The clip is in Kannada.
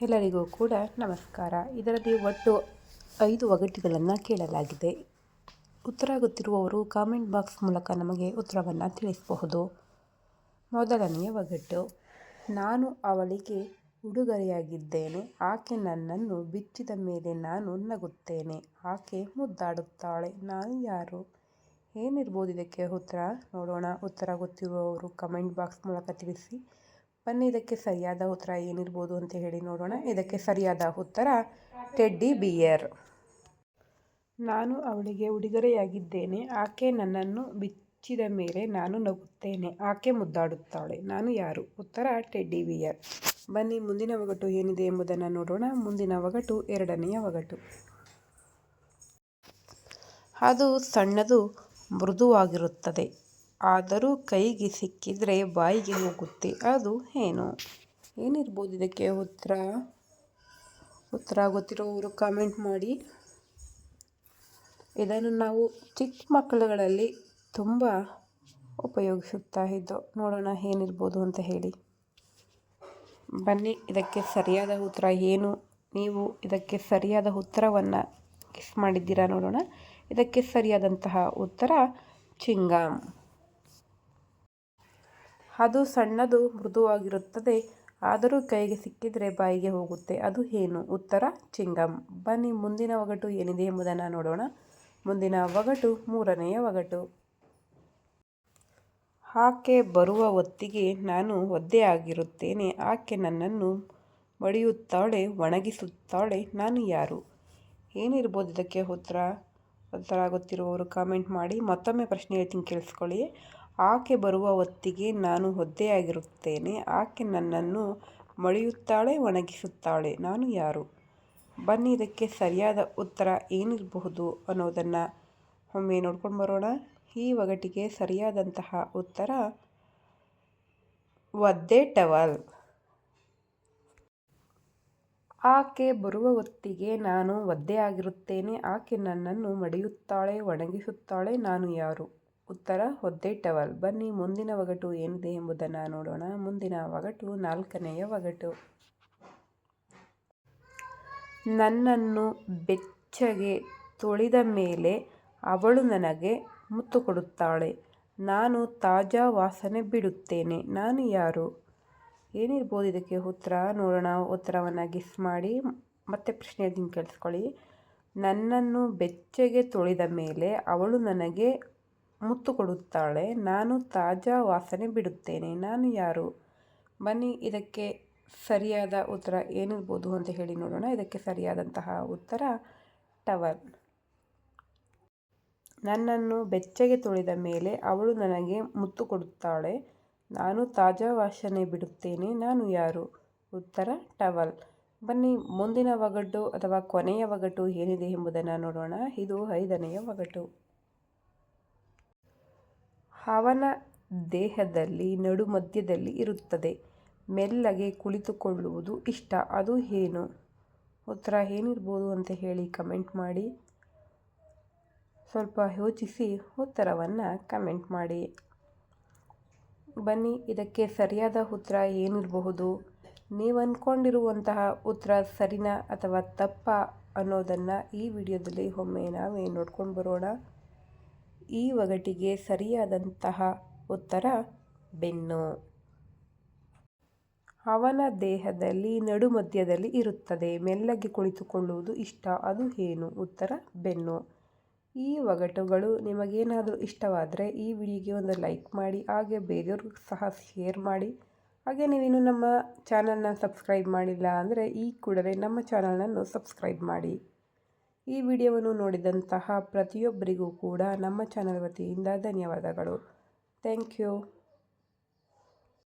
ಎಲ್ಲರಿಗೂ ಕೂಡ ನಮಸ್ಕಾರ. ಇದರಲ್ಲಿ ಒಟ್ಟು ಐದು ಒಗಟುಗಳನ್ನು ಕೇಳಲಾಗಿದೆ. ಉತ್ತರ ಗೊತ್ತಿರುವವರು ಕಾಮೆಂಟ್ ಬಾಕ್ಸ್ ಮೂಲಕ ನಮಗೆ ಉತ್ತರವನ್ನು ತಿಳಿಸಬಹುದು. ಮೊದಲನೆಯ ಒಗಟ್ಟು ನಾನು ಅವಳಿಗೆ ಉಡುಗೊರೆಯಾಗಿದ್ದೇನೆ. ಆಕೆ ನನ್ನನ್ನು ಬಿಚ್ಚಿದ ಮೇಲೆ ನಾನು ನಗುತ್ತೇನೆ. ಆಕೆ ಮುದ್ದಾಡುತ್ತಾಳೆ. ನಾನು ಯಾರು? ಏನಿರ್ಬೋದು ಇದಕ್ಕೆ ಉತ್ತರ? ನೋಡೋಣ. ಉತ್ತರ ಗೊತ್ತಿರುವವರು ಕಮೆಂಟ್ ಬಾಕ್ಸ್ ಮೂಲಕ ತಿಳಿಸಿ. ಬನ್ನಿ, ಇದಕ್ಕೆ ಸರಿಯಾದ ಉತ್ತರ ಏನಿರ್ಬೋದು ಅಂತ ಹೇಳಿ ನೋಡೋಣ. ಇದಕ್ಕೆ ಸರಿಯಾದ ಉತ್ತರ, ಟೆಡ್ಡಿ ಬಿಯರ್. ನಾನು ಅವಳಿಗೆ ಉಡುಗೊರೆಯಾಗಿದ್ದೇನೆ. ಆಕೆ ನನ್ನನ್ನು ಬಿಚ್ಚಿದ ಮೇಲೆ ನಾನು ನಗುತ್ತೇನೆ. ಆಕೆ ಮುದ್ದಾಡುತ್ತಾಳೆ. ನಾನು ಯಾರು? ಉತ್ತರ, ಟೆಡ್ಡಿ ಬಿಯರ್. ಬನ್ನಿ, ಮುಂದಿನ ಒಗಟು ಏನಿದೆ ಎಂಬುದನ್ನು ನೋಡೋಣ. ಮುಂದಿನ ಒಗಟು ಎರಡನೆಯ ಒಗಟು. ಅದು ಸಣ್ಣದು, ಮೃದುವಾಗಿರುತ್ತದೆ. ಆದರೂ ಕೈಗೆ ಸಿಕ್ಕಿದರೆ ಬಾಯಿಗೆ ಹೋಗುತ್ತೆ. ಅದು ಏನು? ಏನಿರ್ಬೋದು ಇದಕ್ಕೆ ಉತ್ತರ? ಉತ್ತರ ಗೊತ್ತಿರೋರು ಕಾಮೆಂಟ್ ಮಾಡಿ. ಇದನ್ನು ನಾವು ಚಿಕ್ಕ ಮಕ್ಕಳುಗಳಲ್ಲಿ ತುಂಬ ಉಪಯೋಗಿಸುತ್ತಾ ಇದ್ದೋ ನೋಡೋಣ ಏನಿರ್ಬೋದು ಅಂತ ಹೇಳಿ. ಬನ್ನಿ, ಇದಕ್ಕೆ ಸರಿಯಾದ ಉತ್ತರ ಏನು? ನೀವು ಇದಕ್ಕೆ ಸರಿಯಾದ ಉತ್ತರವನ್ನು ಕಿಸ್ ಮಾಡಿದ್ದೀರಾ ನೋಡೋಣ. ಇದಕ್ಕೆ ಸರಿಯಾದಂತಹ ಉತ್ತರ ಚಿಂಗಾಮ್. ಅದು ಸಣ್ಣದು, ಮೃದುವಾಗಿರುತ್ತದೆ. ಆದರೂ ಕೈಗೆ ಸಿಕ್ಕಿದರೆ ಬಾಯಿಗೆ ಹೋಗುತ್ತೆ. ಅದು ಏನು? ಉತ್ತರ, ಚಿಂಗಮ್. ಬನ್ನಿ, ಮುಂದಿನ ಒಗಟು ಏನಿದೆ ಎಂಬುದನ್ನು ನೋಡೋಣ. ಮುಂದಿನ ಒಗಟು, ಮೂರನೆಯ ಒಗಟು. ಆಕೆ ಬರುವ ಹೊತ್ತಿಗೆ ನಾನು ಒದ್ದೆಯಾಗಿರುತ್ತೇನೆ ಆಕೆ ನನ್ನನ್ನು ಮಡಿಯುತ್ತಾಳೆ, ಒಣಗಿಸುತ್ತಾಳೆ. ನಾನು ಯಾರು? ಏನಿರ್ಬೋದು ಇದಕ್ಕೆ ಉತ್ತರ? ಉತ್ತರ ಗೊತ್ತಿರುವವರು ಕಾಮೆಂಟ್ ಮಾಡಿ. ಮತ್ತೊಮ್ಮೆ ಪ್ರಶ್ನೆ ಹೇಳ್ತೀನಿ ಕೇಳಿಸ್ಕೊಳ್ಳಿ ಆಕೆ ಬರುವ ಹೊತ್ತಿಗೆ ನಾನು ಒದ್ದೆಯಾಗಿರುತ್ತೇನೆ. ಆಕೆ ನನ್ನನ್ನು ಮಳೆಯುತ್ತಾಳೆ ಒಣಗಿಸುತ್ತಾಳೆ. ನಾನು ಯಾರು? ಬನ್ನಿ, ಇದಕ್ಕೆ ಸರಿಯಾದ ಉತ್ತರ ಏನಿರಬಹುದು ಅನ್ನೋದನ್ನು ಒಮ್ಮೆ ನೋಡ್ಕೊಂಡು ಬರೋಣ. ಈ ಒಗಟಿಗೆ ಸರಿಯಾದಂತಹ ಉತ್ತರ, ಒದ್ದೆ ಟವಲ್. ಆಕೆ ಬರುವ ಹೊತ್ತಿಗೆ ನಾನು ಒದ್ದೆಯಾಗಿರುತ್ತೇನೆ. ಆಕೆ ನನ್ನನ್ನು ಮಡಿಯುತ್ತಾಳೆ, ಒಣಗಿಸುತ್ತಾಳೆ. ನಾನು ಯಾರು? ಉತ್ತರ ಒದ್ದೆ ಟವಲ್. ಬನ್ನಿ, ಮುಂದಿನ ಒಗಟು ಏನಿದೆ ಎಂಬುದನ್ನು ನೋಡೋಣ. ಮುಂದಿನ ಒಗಟು ನಾಲ್ಕನೆಯ ಒಗಟು ನನ್ನನ್ನು ಬೆಚ್ಚಗೆ ತೊಳೆದ ಮೇಲೆ ಅವಳು ನನಗೆ ಮುತ್ತು ಕೊಡುತ್ತಾಳೆ. ನಾನು ತಾಜಾ ವಾಸನೆ ಬಿಡುತ್ತೇನೆ. ನಾನು ಯಾರು? ಏನಿರ್ಬೋದು ಇದಕ್ಕೆ ಉತ್ತರ? ನೋಡೋಣ. ಉತ್ತರವನ್ನು ಗಿಸ್ ಮಾಡಿ. ಮತ್ತೆ ಪ್ರಶ್ನೆ ಕೇಳಿಸ್ಕೊಳ್ಳಿ. ನನ್ನನ್ನು ಬೆಚ್ಚಗೆ ತೊಳೆದ ಮೇಲೆ ಅವಳು ನನಗೆ ಮುತ್ತು ಕೊಡುತ್ತಾಳೆ. ನಾನು ತಾಜಾ ವಾಸನೆ ಬಿಡುತ್ತೇನೆ. ನಾನು ಯಾರು? ಬನ್ನಿ, ಇದಕ್ಕೆ ಸರಿಯಾದ ಉತ್ತರ ಏನಿರ್ಬೋದು ಅಂತ ಹೇಳಿ ನೋಡೋಣ. ಇದಕ್ಕೆ ಸರಿಯಾದಂತಹ ಉತ್ತರ ಟವಲ್ ನನ್ನನ್ನು ಬೆಚ್ಚಗೆ ತೊಳೆದ ಮೇಲೆ ಅವಳು ನನಗೆ ಮುತ್ತು ಕೊಡುತ್ತಾಳೆ. ನಾನು ತಾಜಾ ವಾಸನೆ ಬಿಡುತ್ತೇನೆ. ನಾನು ಯಾರು? ಉತ್ತರ ಟವಲ್ ಬನ್ನಿ, ಮುಂದಿನ ಒಗಟು ಅಥವಾ ಕೊನೆಯ ಒಗಟು ಏನಿದೆ ಎಂಬುದನ್ನು ನೋಡೋಣ. ಇದು ಐದನೆಯ ಒಗಟು. ಅವನ ದೇಹದಲ್ಲಿ ನಡುಮಧ್ಯದಲ್ಲಿ ಇರುತ್ತದೆ. ಮೆಲ್ಲಗೆ ಕುಳಿತುಕೊಳ್ಳುವುದು ಇಷ್ಟ. ಅದು ಏನು? ಉತ್ತರ ಏನಿರ್ಬೋದು ಅಂತ ಹೇಳಿ ಕಮೆಂಟ್ ಮಾಡಿ. ಸ್ವಲ್ಪ ಯೋಚಿಸಿ ಉತ್ತರವನ್ನು ಕಮೆಂಟ್ ಮಾಡಿ. ಬನ್ನಿ, ಇದಕ್ಕೆ ಸರಿಯಾದ ಉತ್ತರ ಏನಿರಬಹುದು? ನೀವು ಅಂದ್ಕೊಂಡಿರುವಂತಹ ಉತ್ತರ ಸರಿನಾ ಅಥವಾ ತಪ್ಪ ಅನ್ನೋದನ್ನು ಈ ವಿಡಿಯೋದಲ್ಲಿ ಒಮ್ಮೆ ನಾವೇ ನೋಡ್ಕೊಂಡು ಬರೋಣ. ಈ ಒಗಟಿಗೆ ಸರಿಯಾದಂತಹ ಉತ್ತರ ಬೆನ್ನು. ಅವನ ದೇಹದಲ್ಲಿ ನಡುಮಧ್ಯದಲ್ಲಿ ಇರುತ್ತದೆ. ಮೆಲ್ಲಗೆ ಕುಳಿತುಕೊಳ್ಳುವುದು ಇಷ್ಟ, ಅದು ಏನು? ಉತ್ತರ ಬೆನ್ನು. ಈ ಒಗಟುಗಳು ನಿಮಗೇನಾದರೂ ಇಷ್ಟವಾದರೆ ಈ ವಿಡಿಯೋಗೆ ಒಂದು ಲೈಕ್ ಮಾಡಿ, ಹಾಗೆ ಬೇರೆಯವ್ರಿಗೂ ಸಹ ಶೇರ್ ಮಾಡಿ. ಹಾಗೆ ನೀವೇನು ನಮ್ಮ ಚಾನಲ್ನ ಸಬ್ಸ್ಕ್ರೈಬ್ ಮಾಡಿಲ್ಲ ಅಂದರೆ ಈ ಕೂಡಲೇ ನಮ್ಮ ಚಾನಲನ್ನು ಸಬ್ಸ್ಕ್ರೈಬ್ ಮಾಡಿ. ಈ ವಿಡಿಯೋವನ್ನು ನೋಡಿದಂತಹ ಪ್ರತಿಯೊಬ್ಬರಿಗೂ ಕೂಡ ನಮ್ಮ ಚಾನಲ್ ವತಿಯಿಂದ ಧನ್ಯವಾದಗಳು. Thank you.